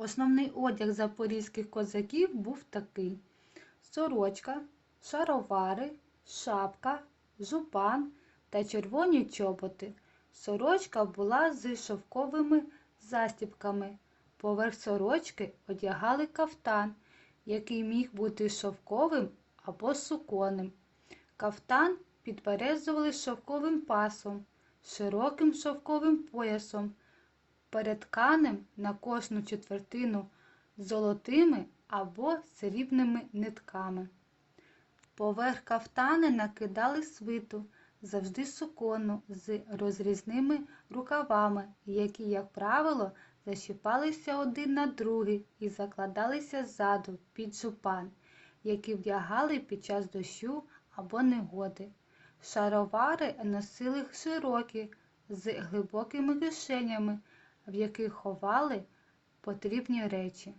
Основний одяг запорізьких козаків був такий: сорочка, шаровари, шапка, жупан та червоні чоботи. Сорочка була з шовковими застібками. Поверх сорочки одягали кафтан, який міг бути шовковим або суконним. Кафтан підперезували шовковим пасом, широким шовковим поясом, перетканим на кожну четвертину золотими або срібними нитками. Поверх кафтани накидали свиту, завжди суконну, з розрізними рукавами, які, як правило, защіпалися один на другий і закладалися ззаду під жупан, які вдягали під час дощу або негоди. Шаровари носили широкі, з глибокими кишенями, в яких ховали потрібні речі.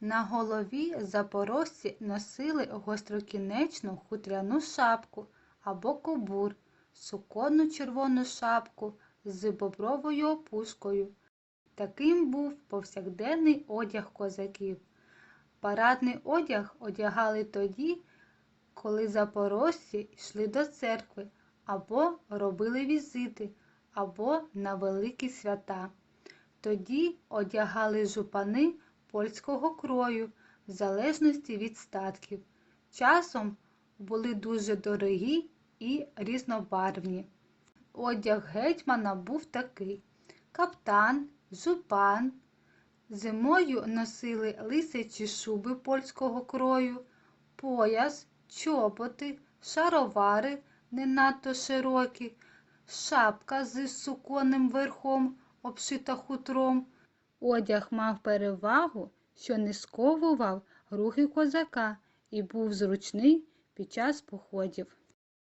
На голові запорожці носили гострокінечну хутряну шапку або кобур, суконну червону шапку з бобровою опушкою. Таким був повсякденний одяг козаків. Парадний одяг одягали тоді, коли запорожці йшли до церкви, або робили візити, або на великі свята. Тоді одягали жупани польського крою, в залежності від статків. Часом були дуже дорогі і різнобарвні. Одяг гетьмана був такий: каптан, жупан. Зимою носили лисячі шуби польського крою, пояс, чоботи, шаровари не надто широкі, шапка з суконним верхом, обшита хутром. Одяг мав перевагу, що не сковував рухи козака і був зручний під час походів.